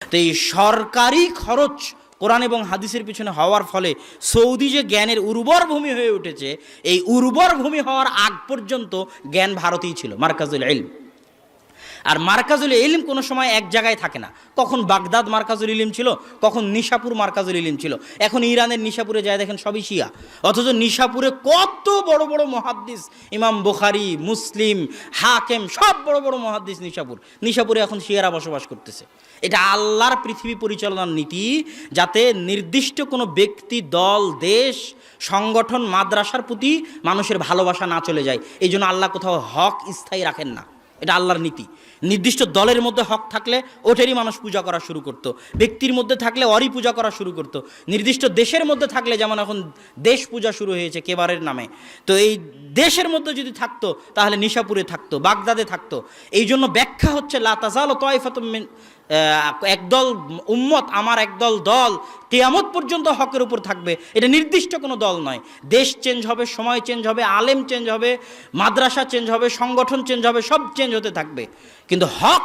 তো এই সরকারি খরচ কোরআন এবং হাদিসের পিছনে হওয়ার ফলে সৌদি যে জ্ঞানের উর্বর ভূমি হয়ে উঠেছে, এই উর্বর ভূমি হওয়ার আগ পর্যন্ত জ্ঞান ভারতেই ছিল, মার্কাজুল ইলম। আর মার্কাজুল ইলিম কোনো সময় এক জায়গায় থাকে না। কখন বাগদাদ মার্কাজুল ইলিম ছিল, কখন নিশাপুর মার্কাজুল ইলিম ছিল। এখন ইরানের নিশাপুরে যায় দেখেন সবই শিয়া। অথচ নিশাপুরে কত বড় বড় মহাদ্দিস, ইমাম বুখারি, মুসলিম, হাকেম, সব বড় বড় মহাদ্দিস নিশাপুর। নিশাপুরে এখন শিয়ারা বসবাস করতেছে। এটা আল্লাহর পৃথিবী পরিচালনার নীতি, যাতে নির্দিষ্ট কোনো ব্যক্তি, দল, দেশ, সংগঠন, মাদ্রাসার প্রতি মানুষের ভালোবাসা না চলে যায়। এই জন্য আল্লাহ কোথাও হক স্থায়ী রাখেন না। এটা আল্লাহর নীতি। নির্দিষ্ট দলের মধ্যে হক থাকলে ওঠেরই মানুষ পূজা করা শুরু করতো। ব্যক্তির মধ্যে থাকলে অরি পূজা করা শুরু করতো। নির্দিষ্ট দেশের মধ্যে থাকলে যেমন এখন দেশ পূজা শুরু হয়েছে কেবারের নামে। তো এই দেশের মধ্যে যদি থাকতো, তাহলে নিশাপুরে থাকতো, বাগদাদে থাকতো। এই জন্য ব্যাখ্যা হচ্ছে লাতাজাল তয়ফাত একদল উম্মত আমার একদল দল, কেয়ামত পর্যন্ত হকের উপর থাকবে। এটা নির্দিষ্ট কোনো দল নয়। দেশ চেঞ্জ হবে, সময় চেঞ্জ হবে, আলেম চেঞ্জ হবে, মাদ্রাসা চেঞ্জ হবে, সংগঠন চেঞ্জ হবে, সব চেঞ্জ হতে থাকবে। কিন্তু হক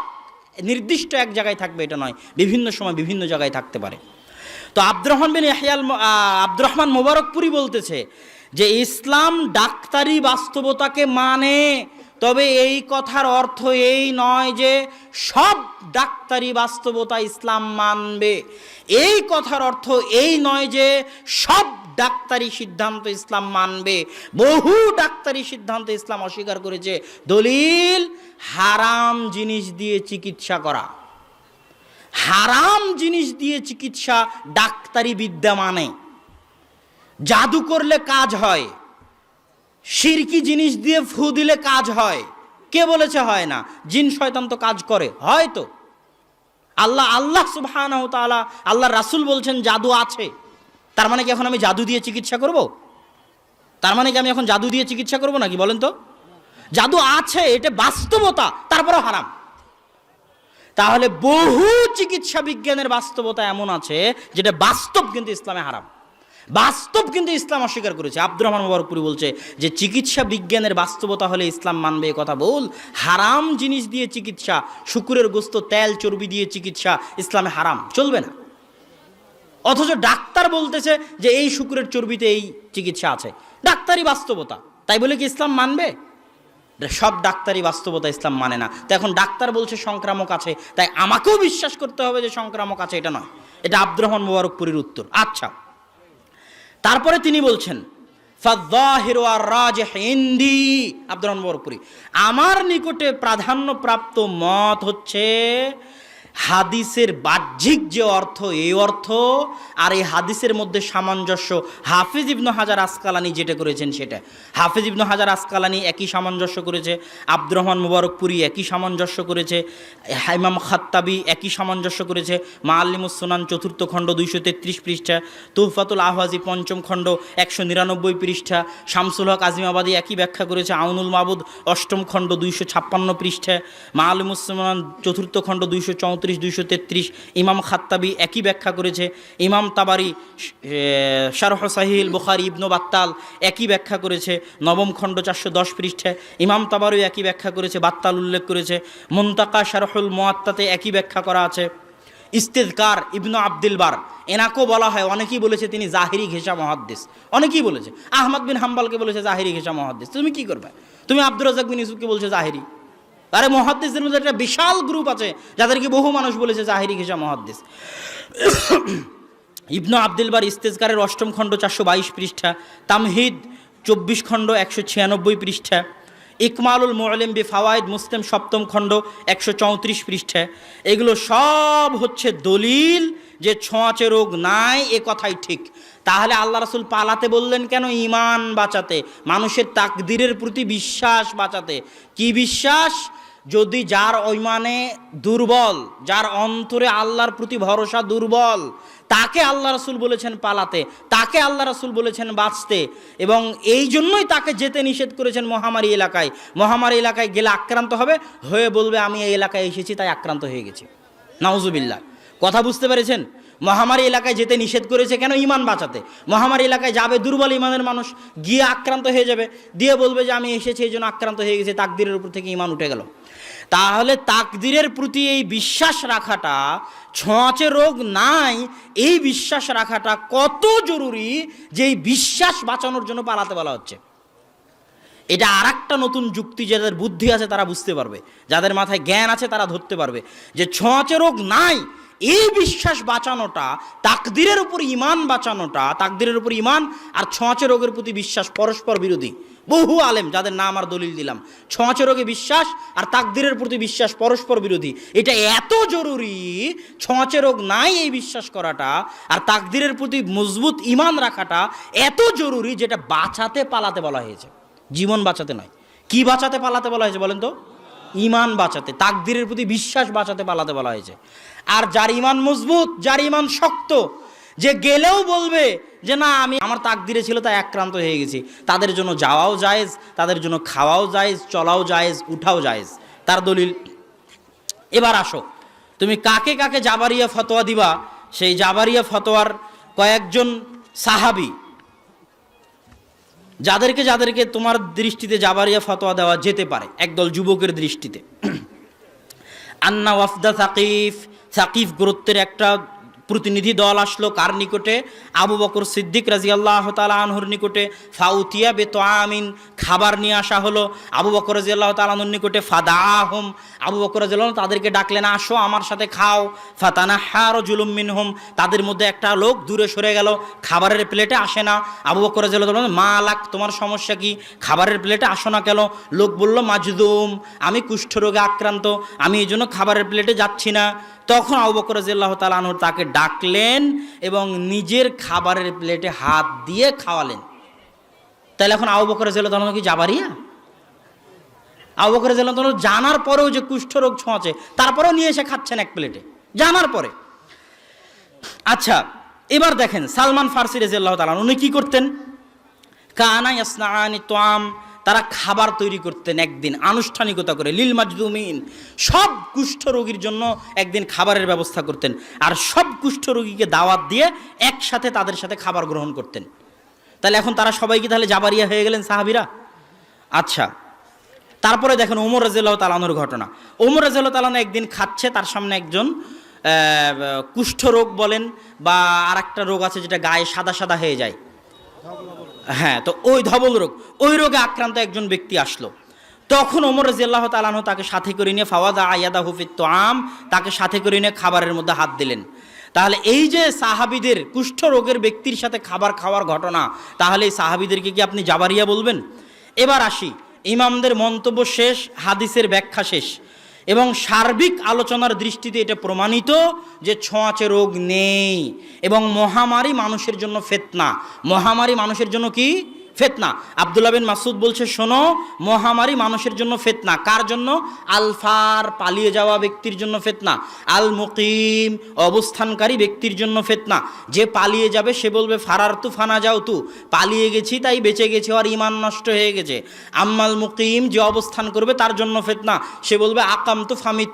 নির্দিষ্ট এক জায়গায় থাকবে, এটা নয়। বিভিন্ন সময় বিভিন্ন জায়গায় থাকতে পারে। তো আব্দুর রহমান বিন ইয়াহিয়াল আব্দুর রহমান মোবারকপুরি বলতেছে যে, ইসলাম ডাক্তারি বাস্তবতাকে মানে তবে এই কথার অর্থ এই নয় যে সব ডাক্তারি বাস্তবতা ইসলাম মানবে। এই কথার অর্থ এই নয় যে সব ডাক্তারি সিদ্ধান্ত ইসলাম মানবে। বহু ডাক্তারি সিদ্ধান্ত ইসলাম অস্বীকার করেছে। দলিল, হারাম জিনিস দিয়ে চিকিৎসা করা। হারাম জিনিস দিয়ে চিকিৎসা ডাক্তারি বিদ্যা মানে। জাদু করলে কাজ হয়। শিরকি জিনিস দিয়ে ফু দিলে কাজ হয়। কে বলেছে হয় না? জিন শয়তান তো কাজ করে। হয়তো আল্লাহ আল্লাহ সুবহানাহু তাআলা, আল্লাহ রাসূল বলছেন, জাদু আছে। তার মানে কি এখন আমি জাদু দিয়ে চিকিৎসা করব? তার মানে কি আমি এখন জাদু দিয়ে চিকিৎসা করব নাকি? বলেন তো। জাদু আছে, এটা বাস্তবতা, তারপরেও হারাম। তাহলে বহু চিকিৎসা বিজ্ঞানের বাস্তবতা এমন আছে, যেটা বাস্তব কিন্তু ইসলামে হারাম। বাস্তব কিন্তু ইসলাম অস্বীকার করেছে। আব্দুর রহমান মুবারকপুরি বলছে যে, চিকিৎসা বিজ্ঞানের বাস্তবতা হলে ইসলাম মানবে এ কথা বল। হারাম জিনিস দিয়ে চিকিৎসা, শুকুরের গোস্ত, তেল, চর্বি দিয়ে চিকিৎসা ইসলামে হারাম। চলবে না। অথচ ডাক্তার বলতেছে যে, এই শুকুরের চর্বিতে এই চিকিৎসা আছে। ডাক্তারি বাস্তবতা। তাই বলে কি ইসলাম মানবে? সব ডাক্তারই বাস্তবতা ইসলাম মানে না। তো এখন ডাক্তার বলছে সংক্রামক আছে। তাই আমাকেও বিশ্বাস করতে হবে যে, সংক্রামক আছে, এটা নয়। এটা আব্দুর রহমান মুবারকপুরীর উত্তর। আচ্ছা। তারপরে তিনি বলছেন আব্দুর রহমান আমার নিকটে প্রাধান্যপ্রাপ্ত মত হচ্ছে হাদিসের বাহ্যিক যে অর্থ, এই অর্থ আর এই হাদিসের মধ্যে সামঞ্জস্য। হাফিজ ইবনু হাজার আসকালানি যেটা করেছেন সেটা। হাফিজ ইবনু হাজার আসকালানি একই সামঞ্জস্য করেছে, আব্দুর রহমান মুবারকপুরি একই সামঞ্জস্য করেছে হাইমাম খাত্তাবি একই সামঞ্জস্য করেছে মা আল্লিমুস সুনান চতুর্থ খণ্ড দুইশো তেত্রিশ পৃষ্ঠা তুহফাতুল আহওয়াজি পঞ্চম খণ্ড একশো নিরানব্বই পৃষ্ঠা, শামসুল হক আজিমাবাদী একই ব্যাখ্যা করেছে, আউনুল মাবুদ অষ্টম খণ্ড দুইশো ছাপ্পান্ন পৃষ্ঠা মা আলিমুসলমান চতুর্থ খণ্ড দুইশো চৌত্রিশ দুইশো তেত্রিশ। ইমাম খাত্তাবি একই ব্যাখ্যা করেছে। ইমাম তাবারি শারহ সাহিল বুখারি, ইবনু বাত্তাল একই ব্যাখ্যা করেছে। নবম খণ্ড চারশো দশ পৃষ্ঠা ইমাম তাবারও একই ব্যাখ্যা করেছে, বাত্তাল উল্লেখ করেছে। মুন্তাকা শারহুল মোয়াত্তাতে একই ব্যাখ্যা করা আছে। ইস্তেদকার ইবনু আব্দুল বার এনাকেও বলা হয়, অনেকেই বলেছে তিনি জাহিরি ঘেষা মহাদ্দেশ। অনেকেই বলেছে। আহমদ বিন হাম্বালকে বলেছে জাহিরি ঘেষা মহাদ্দেশ। তুমি কি করবে? তুমি আব্দুর রাজাক বিন ইউসুফকে বলছে জাহিরি। আরে মহাদ্দেশদের মধ্যে একটা বিশাল গ্রুপ আছে, যাদেরকে বহু মানুষ বলেছে জাহিরি ঘেষা মহাদ্দেশ ইবনু আব্দুল বার ইস্তেজকারের অষ্টম খণ্ড চারশো বাইশ পৃষ্ঠা, তামহিদ চব্বিশ খণ্ড একশো ছিয়ানব্বই পৃষ্ঠা, ইকমালুল মোয়ালিম বি ফাওয়াইদ মুসলিম সপ্তম খণ্ড একশো চৌত্রিশ পৃষ্ঠা। এগুলো সব হচ্ছে দলিল যে ছোঁয়াচে রোগ নাই, এ কথাই ঠিক। তাহলে আল্লাহ রাসুল পালাতে বললেন কেন ইমান বাঁচাতে? মানুষের তাকদিরের প্রতি বিশ্বাস বাঁচাতে। কি বিশ্বাস? যদি যার ঐমানে দুর্বল, যার অন্তরে আল্লাহর প্রতি ভরসা দুর্বল, তাকে আল্লাহ রসুল বলেছেন পালাতে, তাকে আল্লাহ রসুল বলেছেন বাঁচতে এবং এই জন্যই তাকে যেতে নিষেধ করেছেন মহামারী এলাকায়। মহামারী এলাকায় গেলে আক্রান্ত হবে, হয়ে বলবে, আমি এই এলাকায় এসেছি, তাই আক্রান্ত হয়ে গেছি। নাউজুবিল্লাহ। কথা বুঝতে পেরেছেন? মহামারী এলাকায় যেতে নিষেধ করেছে কেন ইমান বাঁচাতে? মহামারী এলাকায় যাবে দুর্বল ইমানের মানুষ, গিয়ে আক্রান্ত হয়ে যাবে। দিয়ে বলবে যে, আমি এসেছি, এই জন্য আক্রান্ত হয়ে গেছে, তাকদিরের উপর থেকে ইমান উঠে গেল। তাহলে তাকদিরের প্রতি এই বিশ্বাস রাখাটা, ছোঁয়াচে রোগ নাই, এই বিশ্বাস রাখাটা কত জরুরি যে এই বিশ্বাস বাঁচানোর জন্য পালাতে বলা হচ্ছে। এটা আর একটা নতুন যুক্তি যাদের বুদ্ধি আছে তারা বুঝতে পারবে। যাদের মাথায় জ্ঞান আছে তারা ধরতে পারবে। যে ছোঁয়াচে রোগ নাই এই বিশ্বাস বাঁচানোটা, তাকদিরের উপর ইমান বাঁচানোটা, তাকদিরের উপর ইমান আর ছোঁয়াচে রোগের প্রতি বিশ্বাস পরস্পর বিরোধী। বহু আলেম, যাদের নাম আর দলিল দিলাম, ছোঁয়াচে রোগে বিশ্বাস আর তাকদিরের প্রতি বিশ্বাস পরস্পর বিরোধী। এটা এত জরুরি, ছোঁয়াচে রোগ নাই এই বিশ্বাস করাটা আর তাকদিরের প্রতি মজবুত ইমান রাখাটা এত জরুরি যেটা বাঁচাতে পালাতে বলা হয়েছে। জীবন বাঁচাতে নয়। কি বাঁচাতে পালাতে বলা হয়েছে বলেন তো? ইমান বাঁচাতে, তাকদিরের প্রতি বিশ্বাস বাঁচাতে পালাতে বলা হয়েছে। আর যার ইমান মজবুত, যার ইমান শক্ত, যে গেলেও বলবে যে না, আমি আমার তাক তাকদিরে ছিল তাই আক্রান্ত হয়ে গেছি। তাদের জন্য যাওয়াও জায়েজ, তাদের জন্য খাওয়াও জায়েজ, চলাও জায়েজ, উঠাও জায়েজ। তার দলিল, এবার আসো। তুমি কাকে কাকে জাবারিয়া ফতোয়া দিবা? সেই জাবারিয়া ফতোয়ার কয়েকজন সাহাবি, যাদেরকে যাদেরকে তোমার দৃষ্টিতে জাবারিয়া ফতোয়া দেওয়া যেতে পারে, একদল যুবকের দৃষ্টিতে। আন্না ওয়াফদা সাকিফ সাকিফ গুরুত্বের একটা প্রতিনিধি দল আসলো কার নিকটে? আবু বকর সিদ্দিক রাজি আল্লাহ তালাহুর নিকটে। ফাউতিয়া বে আমিন খাবার নিয়ে আসা হলো। আবু বকর রাজি আল্লাহ তালাহুর নিকটে ফাদা আহম আবু বকর রাজি আল্লাহ তাদেরকে ডাকলেন আসো আমার সাথে খাও। ফাতানা হার জুলুম মিনহুম। তাদের মধ্যে একটা লোক দূরে সরে গেল, খাবারের প্লেটে আসে না। আবু বকর রাজি আল্লাহ মা লাখ তোমার সমস্যা কি? খাবারের প্লেটে আসো না কেন? লোক বলল, মাজদুম, আমি কুষ্ঠরোগে আক্রান্ত। আমি এই জন্য খাবারের প্লেটে যাচ্ছি না। তখন আবু বকর রাজিয়াল্লাহ তালানহ তাকে ডাকলেন এবং নিজের খাবারের প্লেটে হাত দিয়ে খাওয়ালেন। তাহলে এখন আবু বকর রাজিয়াল্লাহ তালাহ কি যাবারিয়া আবু বকর রাজিয়াল্লাহ তালাহ জানার পরেও যে কুষ্ঠরোগ ছোঁয়াছে তারপরেও নিয়ে এসে খাচ্ছেন এক প্লেটে। জানার পরে। আচ্ছা এবার দেখেন সালমান ফার্সি রাজিয়াল্লাহ তালান উনি কি করতেন? কানা ইয়াসনাআনি তোয়াম তারা খাবার তৈরি করতেন একদিন, আনুষ্ঠানিকতা করে, লীল মাজদুমিন। সব কুষ্ঠ রোগীর জন্য একদিন খাবারের ব্যবস্থা করতেন। আর সব কুষ্ঠ রোগীকে দাওয়াত দিয়ে একসাথে তাদের সাথে খাবার গ্রহণ করতেন। তাহলে এখন তারা সবাই কি তাহলে জাবারিয়া হয়ে গেলেন সাহাবিরা? আচ্ছা তারপরে দেখেন ওমর রাজিয়াল্লাহ তালানোর ঘটনা। ওমর রাজিয়াল্লাহ তালানো একদিন খাচ্ছে, তার সামনে একজন কুষ্ঠ রোগ বলেন, বা আর রোগ আছে যেটা গায়ে সাদা সাদা হয়ে যায়। হ্যাঁ তো ওই ধবল রোগ, ওই রোগে আক্রান্ত একজন ব্যক্তি আসলো। তখন ওমর রাজিয়াল্লাহ তালাহ তাকে সাথে করে নিয়ে ফাওয়াদা আয়াদা হুফিত আম তাকে সাথে করে নিয়ে খাবারের মধ্যে হাত দিলেন। তাহলে এই যে সাহাবিদের কুষ্ঠ রোগের ব্যক্তির সাথে খাবার খাওয়ার ঘটনা, তাহলে এই সাহাবিদেরকে কি আপনি জাবারিয়া বলবেন? এবার আসি, ইমামদের মন্তব্য শেষ, হাদিসের ব্যাখ্যা শেষ। এবং সার্বিক আলোচনার দৃষ্টিতে এটা প্রমাণিত যে ছোঁয়াচে রোগ নেই এবং মহামারী মানুষের জন্য ফেতনা। মহামারী মানুষের জন্য কি? ফেতনা। আবদুল্লাহ বিন মাসুদ বলছে, শোনো, মহামারী মানুষের জন্য ফেতনা। কার জন্য? আলফার পালিয়ে যাওয়া ব্যক্তির জন্য ফেতনা। আল মুকিম অবস্থানকারী ব্যক্তির জন্য ফেতনা। যে পালিয়ে যাবে, সে বলবে, ফারার তু ফানা যাও তু। পালিয়ে গেছি, তাই বেঁচে গেছে আর ইমান নষ্ট হয়ে গেছে। আম্মাল মুকিম যে অবস্থান করবে, তার জন্য ফেতনা। সে বলবে আকাম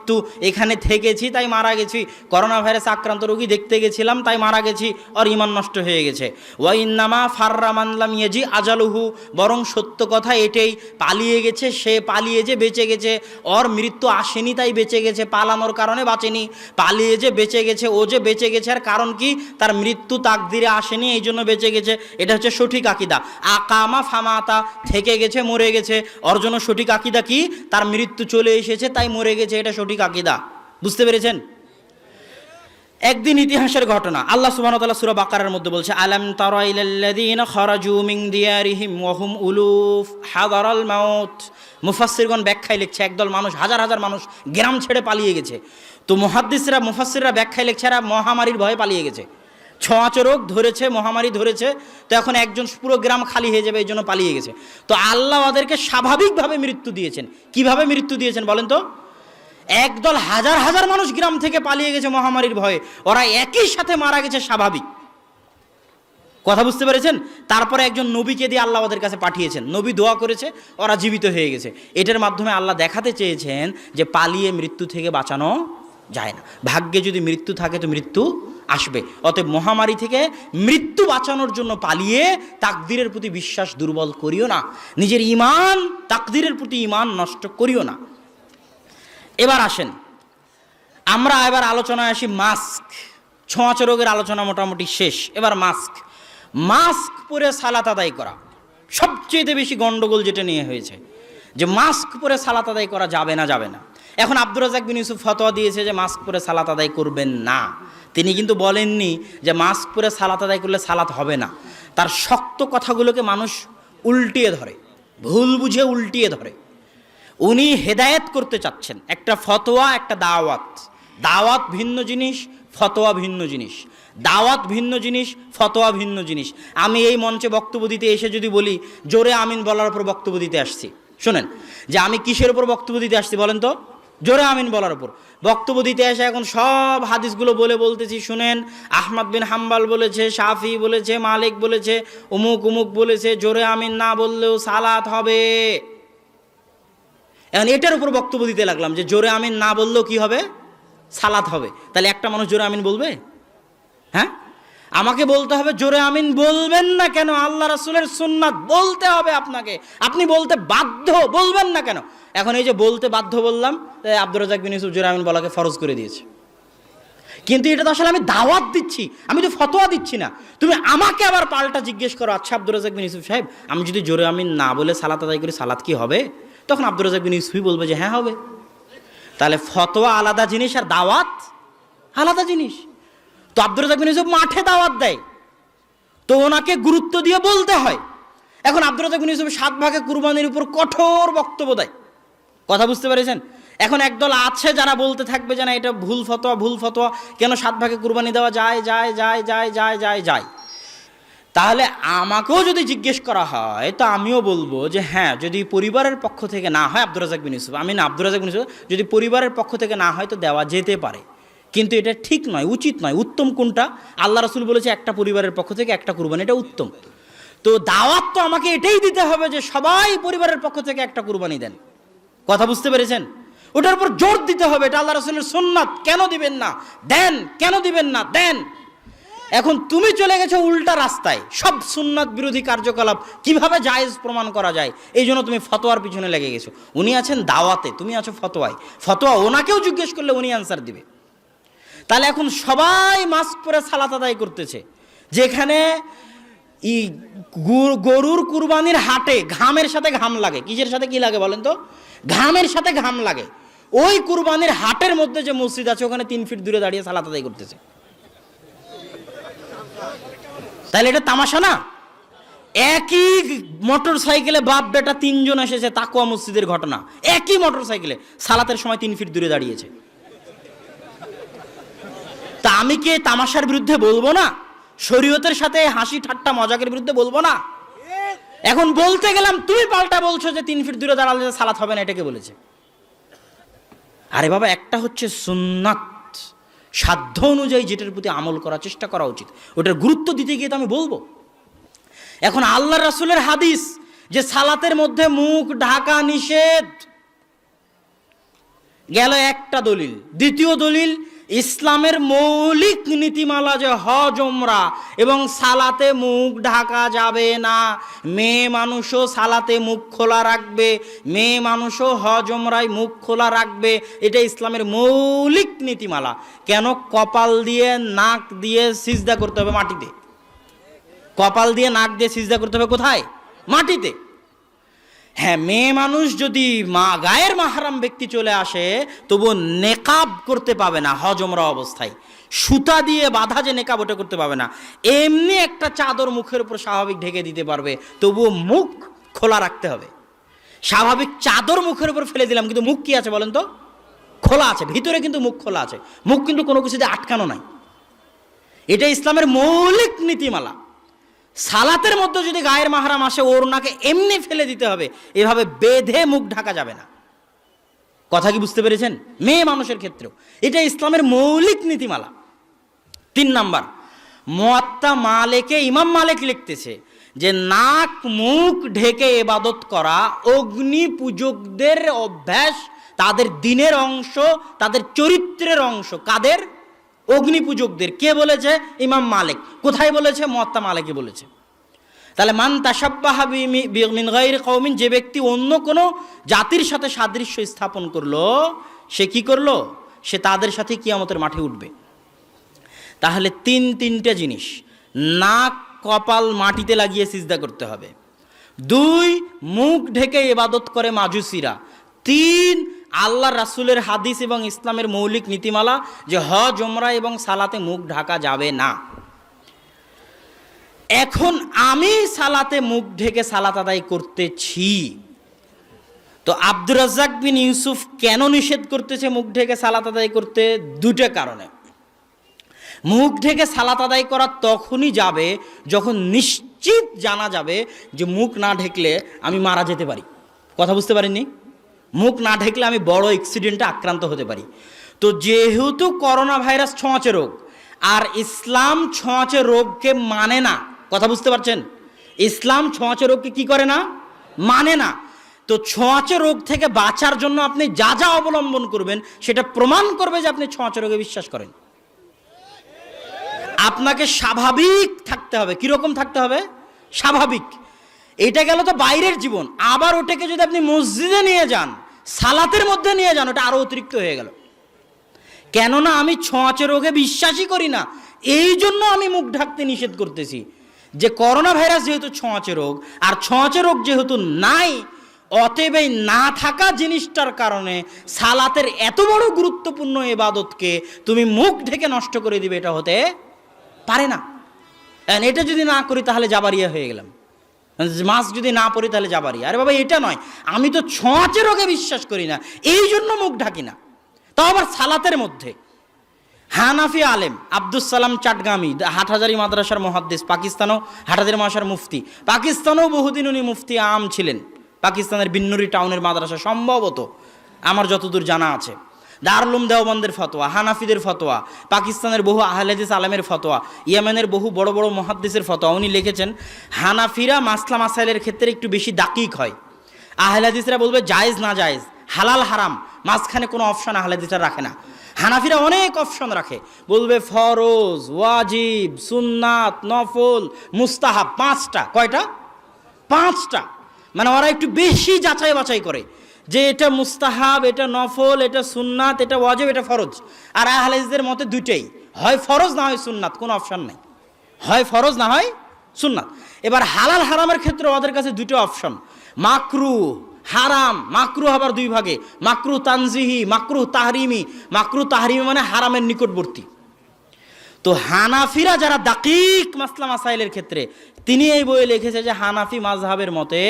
তু এখানে থেকেছি, তাই মারা গেছি। করোনা ভাইরাস আক্রান্ত রোগী দেখতে গেছিলাম, তাই মারা গেছি আর ইমান নষ্ট হয়ে গেছে। ওয়াইন্নামা ফাররা মানলাম ইয়েজি আজালুহু বরং সত্য কথা এটাই, পালিয়ে গেছে, সে পালিয়ে যে বেঁচে গেছে, ওর মৃত্যু আসেনি তাই বেঁচে গেছে, পালানোর কারণে বাঁচেনি, পালিয়ে যে বেঁচে গেছে, ও যে বেঁচে গেছে আর কারণ কি? তার মৃত্যু তাকদিরে আসেনি, এই জন্য বেঁচে গেছে, এটা হচ্ছে সঠিক আকিদা। আকামা ফামাতা, থেকে গেছে, মরে গেছে, ওর জন্য সঠিক আকিদা কি? তার মৃত্যু চলে এসেছে, তাই মরে গেছে, এটা সঠিক আকিদা। বুঝতে পেরেছেন? একদিন ইতিহাসের ঘটনা। আল্লাহ সুবহানাহু ওয়া তাআলা সূরা বাকারার মধ্যে বলছে, আলাম তারা ইলাল্লাযীনা খারাজু মিন দিয়ারিহিম উলুফ হাদারাল মাউত। মুফাসসিরগণ ব্যাখ্যায় লিখছে, একদল মানুষ, হাজার হাজার মানুষ গ্রাম ছেড়ে পালিয়ে গেছে। তো মুহাদ্দিসরা, মুফাসসিররা ব্যাখ্যায় লিখছে, এরা মহামারীর ভয়ে পালিয়ে গেছে। ছোঁয়াচে রোগ ধরেছে, মহামারী ধরেছে, তো এখন একজন পুরো গ্রাম খালি হয়ে যাবে এই জন্য পালিয়ে গেছে। তো আল্লাহ ওদেরকে স্বাভাবিকভাবে মৃত্যু দিয়েছেন। কীভাবে মৃত্যু দিয়েছেন বলেন তো? একদল হাজার হাজার মানুষ গ্রাম থেকে পালিয়ে গেছে মহামারীর ভয়ে। ওরা একই সাথে মারা গেছে স্বাভাবিক। কথা বুঝতে পেরেছেন? তারপরে একজন নবীকে দিয়ে আল্লাহ ওদের কাছে পাঠিয়েছেন। নবী দোয়া করেছে, ওরা জীবিত হয়ে গেছে। এটার মাধ্যমে আল্লাহ দেখাতে চেয়েছেন যে পালিয়ে মৃত্যু থেকে বাঁচানো যায় না। ভাগ্যে যদি মৃত্যু থাকে তো মৃত্যু আসবে। অতএব মহামারী থেকে মৃত্যু বাঁচানোর জন্য পালিয়ে তাকদিরের প্রতি বিশ্বাস দুর্বল করিও না। নিজের ইমান তাকদিরের প্রতি ইমান নষ্ট করিও না। এবার আসেন। আমরা এবার আলোচনায় আসি মাস্ক। ছোঁয়াচে রোগের আলোচনা মোটামুটি শেষ। এবার মাস্ক। মাস্ক পরে সালাত আদায় করা সবচেয়ে বেশি গন্ডগোল যেটা নিয়ে হয়েছে। যে মাস্ক পরে সালাত আদায় করা যাবে না যাবে না। এখন আব্দুর রাজাক বিন ইউসুফ ফতোয়া দিয়েছে যে মাস্ক পরে সালাত আদায় করবেন না। তিনি কিন্তু বলেননি যে মাস্ক পরে সালাত আদায় করলে সালাত হবে না। তার শক্ত কথাগুলোকে মানুষ উল্টিয়ে ধরে, ভুল বুঝে উল্টিয়ে ধরে। উনি হেদায়েত করতে চাচ্ছেন। একটা ফতোয়া, একটা দাওয়াত। দাওয়াত ভিন্ন জিনিস, ফতোয়া ভিন্ন জিনিস। দাওয়াত ভিন্ন জিনিস, ফতোয়া ভিন্ন জিনিস। আমি এই মঞ্চে বক্তব্য দিতে এসে যদি বলি, জোরে আমিন বলার উপর বক্তব্য দিতে আসছি। শোনেন, যে আমি কিসের উপর বক্তব্য দিতে আসছি বলেন তো? জোরে আমিন বলার উপর। বক্তব্য দিতে এসে এখন সব হাদিসগুলো বলে বলতেছি, শুনেন। আহমদ বিন হাম্বাল বলেছে, শাফি বলেছে, মালিক বলেছে, উমুক উমুক বলেছে, জোরে আমিন না বললেও সালাত হবে। এখন এটার উপর বক্তব্য দিতে লাগলাম যে জোরে আমিন না বললেও কি হবে? সালাত হবে। তাহলে একটা মানুষ জোরে আমিন বলবে? হ্যাঁ? আমাকে বলতে হবে, জোরে আমিন বলবেন না কেন? আল্লাহ রাসুলের সুন্নাত বলতে হবে আপনাকে। আপনি বলতে বাধ্য, বলবেন না কেন? এখন এই যে বলতে বাধ্য বললাম তাই আব্দুর রাজাক বিন ইউসুফ জোরে আমিন বলাকে ফরজ করে দিয়েছে। কিন্তু এটা তো আসলে আমি দাওয়াত দিচ্ছি, আমি তো ফতোয়া দিচ্ছি না। তুমি আমাকে আবার পাল্টা জিজ্ঞেস করো আচ্ছা আব্দুর রাজাক বিন ইউসুফ সাহেব, আমি যদি জোরে আমিন না বলে সালাত আদায় করি, সালাত কি হবে? তখন আব্দুর রাজাক বিন ইউসুফই বলবে যে হ্যাঁ হবে। তাহলে ফতোয়া আলাদা জিনিস আর দাওয়াত আলাদা জিনিস। তো আব্দুর রাজাক বিন ইউসুফ মাঠে দাওয়াত দেয়। তো ওনাকে গুরুত্ব দিয়ে বলতে হয়। এখন আব্দুর রাজাক বিন ইউসুফ সাত ভাগে কুরবানির উপর কঠোর বক্তব্য দেয়। কথা বুঝতে পেরেছেন? এখন একদল আছে যারা বলতে থাকবে যে না, এটা ভুল ফতোয়া ভুল ফতোয়া। কেন সাত ভাগে কুরবানি দেওয়া যায় যায় যায় যায় যায় যায় যায়? তাহলে আমাকেও যদি জিজ্ঞেস করা হয়, তো আমিও বলব যে হ্যাঁ যদি পরিবারের পক্ষ থেকে না হয়, আব্দুর রাজাক বিন ইউসুফ, আমি না, আব্দুর রাজাক বিন ইউসুফ, যদি পরিবারের পক্ষ থেকে না হয়, তো দেওয়া যেতে পারে। কিন্তু এটা ঠিক নয়, উচিত নয়। উত্তম কোনটা? আল্লাহ রসুল বলেছে, একটা পরিবারের পক্ষ থেকে একটা কুরবানি, এটা উত্তম। তো দাওয়াত তো আমাকে এটাই দিতে হবে যে সবাই পরিবারের পক্ষ থেকে একটা কুরবানি দেন। কথা বুঝতে পেরেছেন? ওটার উপর জোর দিতে হবে, এটা আল্লাহ রসুলের সুন্নাত। কেন দিবেন না? দেন, কেন দিবেন না? দেন। এখন তুমি চলে গেছো উল্টা রাস্তায়। সব সুন্নাত বিরোধী কার্যকলাপ কীভাবে জায়েজ প্রমাণ করা যায়? এই জন্য তুমি ফতোয়ার পিছনে লেগে গেছো। উনি আছেন দাওয়াতে, তুমি আছো ফতোয়ায়। ফতোয়া ওনাকেও জিজ্ঞেস করলে উনি অ্যান্সার দিবে। তাহলে এখন সবাই মাস্ক পরে সালাত আদায় করতেছে। যেখানে ই গরুর কুরবানির হাটে ঘামের সাথে ঘাম লাগে। কিসের সাথে কি লাগে বলেন তো? ঘামের সাথে ঘাম লাগে। ওই কুরবানির হাটের মধ্যে যে মসজিদ আছে, ওখানে তিন ফিট দূরে দাঁড়িয়ে সালাত আদায় করতেছে। তাহলে এটা তামাশা না? একই মোটর সাইকেলে বাপ বেটা তিনজন এসেছে তাকুয়া মসজিদের ঘটনা। একই মোটর সাইকেলে। সালাতের সময় তিন ফিট দূরে দাঁড়িয়েছে। তা আমি কি তামাশার বিরুদ্ধে বলব না? শরীয়তের সাথে হাসি ঠাট্টা মজাকের বিরুদ্ধে বলব না? এখন বলতে গেলাম, তুমি পাল্টা বলছো যে তিন ফিট দূরে দাঁড়ালে সালাত হবে না এটাকে বলেছে? আরে বাবা, একটা হচ্ছে সুন্নাত। সাধ্য অনুযায়ী যেটার প্রতি আমল করার চেষ্টা করা উচিত। ওটার গুরুত্ব দিতে গিয়ে তো আমি বলব। এখন আল্লাহ রাসুলের হাদিস যে সালাতের মধ্যে মুখ ঢাকা নিষেধ। গেল একটা দলিল। দ্বিতীয় দলিল ইসলামের মৌলিক নীতিমালা যে হজ ওমরা এবং সালাতে মুখ ঢাকা যাবে না। মেয়ে মানুষও সালাতে মুখ খোলা রাখবে, মেয়ে মানুষও হজ ওমরায় মুখ খোলা রাখবে। এটা ইসলামের মৌলিক নীতিমালা। কেন কপাল দিয়ে নাক দিয়ে সিজদা করতে হবে মাটিতে? কপাল দিয়ে নাক দিয়ে সিজদা করতে হবে কোথায়? মাটিতে। হ্যাঁ মেয়ে মানুষ যদি মা গায়ের মাহারাম ব্যক্তি চলে আসে তবু নেকাব করতে পাবে না হজমরা অবস্থায়। সুতা দিয়ে বাধা যে নেকাব ওটা করতে পাবে না। এমনি একটা চাদর মুখের উপর স্বাভাবিক ঢেকে দিতে পারবে তবু মুখ খোলা রাখতে হবে। স্বাভাবিক চাদর মুখের উপর ফেলে দিলাম, কিন্তু মুখ কি আছে বলেন তো? খোলা আছে, ভিতরে কিন্তু মুখ খোলা আছে। মুখ কিন্তু কোনো কিছুতে আটকানো নাই। এটা ইসলামের মৌলিক নীতিমালা। সালাতের মধ্যে যদি গায়ের মাহারাম আসে, ওর নাকে এমনি ফেলে দিতে হবে। এভাবে বেঁধে মুখ ঢাকা যাবে না। কথা কি বুঝতে পেরেছেন? মেয়ে মানুষের ক্ষেত্রেও। এটা ইসলামের মৌলিক নীতিমালা। তিন নাম্বার, মোয়াত্তা মালেকে ইমাম মালেক লিখতেছে যে, নাক মুখ ঢেকে এবাদত করা, অগ্নি পূজকদের অভ্যাস, তাদের দিনের অংশ, তাদের চরিত্রের অংশ। কাদের? অগ্নি পূজকদের কে বলেছে? ইমাম মালিক। কোথায় বলেছে? মত্তা মালিকে বলেছে। তাহলে মান তাসাব্বাহা বি- বি- মিন গাইরি কওমিন, যে ব্যক্তি অন্য কোনো জাতির সাথে সাদৃশ্য স্থাপন করল, সে কি করল? সে তাদের সাথে কিয়ামতের মাঠে উঠবে। তাহলে তিন তিনটে জিনিস। নাক, কপাল, মাটিতে লাগিয়ে সিজদা করতে হবে। দুই, মুখ ঢেকে ইবাদত করে মাজুসিরা। তিন আল্লাহ রাসূলের হাদিস এবং ইসলামের মৌলিক নীতিমালা যে হজ ওমরা এবং সালাতে মুখ ঢাকা যাবে না। এখন আমি সালাতে মুখ ঢেকে সালাত আদায় করতেছি। তো আব্দুর রাজ্জাক বিন ইউসুফ কেন নিষেধ করতেছে মুখ ঢেকে সালাত আদায় করতে? দুটো কারণে। মুখ ঢেকে সালাত আদায় করা তখনই যাবে যখন নিশ্চিত জানা যাবে যে মুখ না ঢেকলে আমি মারা যেতে পারি। কথা বুঝতে পারিনি? মুখ না ঢেকলে আমি বড় অ্যাক্সিডেন্টে আক্রান্ত হতে পারি। তো যেহেতু করোনা ভাইরাস ছোঁয়াচে রোগ, আর ইসলাম ছোঁয়াচে রোগকে মানে না, কথা বুঝতে পারছেন? ইসলাম ছোঁয়াচে রোগকে কি করে না? মানে না। তো ছোঁয়াচে রোগ থেকে বাঁচার জন্য আপনি যা যা অবলম্বন করবেন, সেটা প্রমাণ করবে যে আপনি ছোঁয়াচে রোগে বিশ্বাস করেন। আপনাকে স্বাভাবিক থাকতে হবে। কীরকম থাকতে হবে? স্বাভাবিক। এটা গেল তো বাইরের জীবন। আবার ওটাকে যদি আপনি মসজিদে নিয়ে যান, সালাতের মধ্যে নিয়ে যান, ওটা আরও অতিরিক্ত হয়ে গেল। কেননা আমি ছোঁয়াচে রোগে বিশ্বাসই করি না। এই জন্য আমি মুখ ঢাকতে নিষেধ করতেছি যে করোনা ভাইরাস যেহেতু ছোঁয়াচে রোগ, আর ছোঁয়াচে রোগ যেহেতু নাই, অতএব এই না থাকা জিনিসটার কারণে সালাতের এত বড় গুরুত্বপূর্ণ এবাদতকে তুমি মুখ ঢেকে নষ্ট করে দিবে, এটা হতে পারে না। এটা যদি না করি, তাহলে জাবারিয়া হয়ে গেলাম। মাছ যদি না পড়ি তাহলে যাবারই আরে বাবা, এটা নয়। আমি তো ছোঁয়াচে রোগে বিশ্বাস করি না। এই জন্য মুখ ঢাকি না। তাও আবার সালাতের মধ্যে। হানাফি আলেম, আব্দুস সালাম চাটগামি, হাটহাজারি মাদ্রাসার মহাদ্দেশ পাকিস্তানও, হাটহাজারি মাদ্রাসার মুফতি। পাকিস্তানেও বহুদিন উনি মুফতি আম ছিলেন। পাকিস্তানের বিন্নুরি টাউনের মাদ্রাসা সম্ভবত। আমার যতদূর জানা আছে। দারুলুম দেওবন্দের ফতোয়া, হানাফিদের ফতোয়া, পাকিস্তানের বহু আহলেদিস আলমের ফতোয়া, ইয়েমেনের বহু বড় বড় মহাদ্দেশের ফতোয়া। উনি লিখেছেন, হানাফিরা মাসলা মাসাইলের ক্ষেত্রে একটু বেশি দাকিক হয়। আহলাদিসরা বলবে, জায়েজ না জায়েজ, হালাল হারাম, মাঝখানে কোনো অপশন আহলাদিসরা রাখে না। হানাফিরা অনেক অপশন রাখে। বলবে, ফরজ, ওয়াজিব, সুন্নাত, নফল, মুস্তাহাব, পাঁচটা। কয়টা? পাঁচটা। মানে ওরা একটু বেশি যাচাই বাছাই করে। যে এটা মুস্তাহাব, এটা নফল, এটা সুন্নাত, এটা ওয়াজিব, এটা ফরজ। আর আহলাদিসদের মতে দুইটাই। হয় ফরজ না হয় সুন্নাত, কোনো অপশন নাই। হয় ফরজ না হয় সুন্নাত। এবার হালাল হারামের ক্ষেত্রে ওদের কাছে দুটো অপশন। মাকরু, হারাম, মাকরু আবার দুই ভাগে। মাকরু তানজিহি, মাকরু তাহরিমি। মাকরু তাহরিমি মানে হারামের নিকটবর্তী। তো হানাফিরা যারা দাকিক মাসলা মাসাইলের ক্ষেত্রে তিনি এই বইয়ে লিখেছে যে, হানাফি মাজহাবের মতে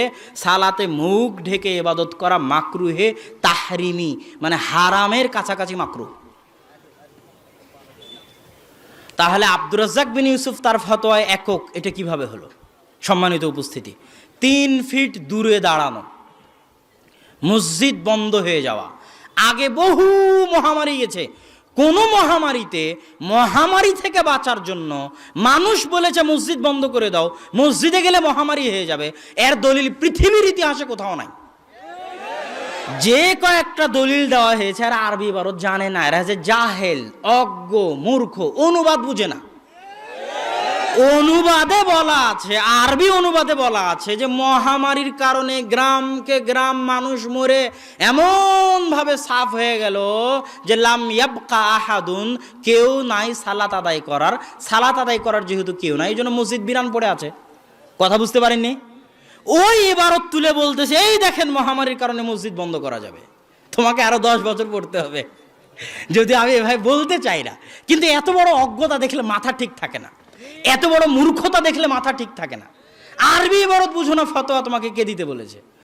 সালাতে মুখ ঢেকে এবাদত করা মাকরুহে তাহরিমি মানে হারামের কাছাকাছি মাকরু। তাহলে আব্দুর রাজ্জাক বিন ইউসুফ তার ফতোয়ায় একক, এটা কীভাবে হলো? সম্মানিত উপস্থিতি, তিন ফিট দূরে দাঁড়ানো, মসজিদ বন্ধ হয়ে যাওয়া, আগে বহু মহামারী গেছে কোনো মহামারীতে, মহামারী থেকে বাঁচার জন্য মানুষ বলেছে, মসজিদ বন্ধ করে দাও, মসজিদে গেলে মহামারী হয়ে যাবে। এর দলিল পৃথিবীর ইতিহাসে কোথাও নাই। যে কয়েকটা দলিল দেওয়া হয়েছে, আর আরবি ভারত জানে না, এরা যে জাহেল, অজ্ঞ, মূর্খ, অনুবাদ বুঝে না। অনুবাদে বলা আছে, আরবি অনুবাদে বলা আছে যে মহামারীর কারণে গ্রামকে গ্রাম মানুষ মরে এমন ভাবে সাফ হয়ে গেল যে লাম ইয়াবকা আহাদুন, কেউ নাই সালাত আদায় করার। সালাত আদায় করার যেহেতু কেউ নাই এই জন্য মসজিদ বিরান পড়ে আছে। কথা বুঝতে পারেননি? ওই এবারত তুলে বলতেছে, এই দেখেন মহামারীর কারণে মসজিদ বন্ধ করা যাবে। তোমাকে আরও দশ বছর পড়তে হবে। যদি আমি এভাবে বলতে চাই না, কিন্তু এত বড় অজ্ঞতা দেখলে মাথা ঠিক থাকে না। এত বড় মূর্খতা দেখলে মাথা ঠিক থাকে না। আরবি বড় বুঝো না, ফতোয়া তোমাকে কে দিতে বলেছে?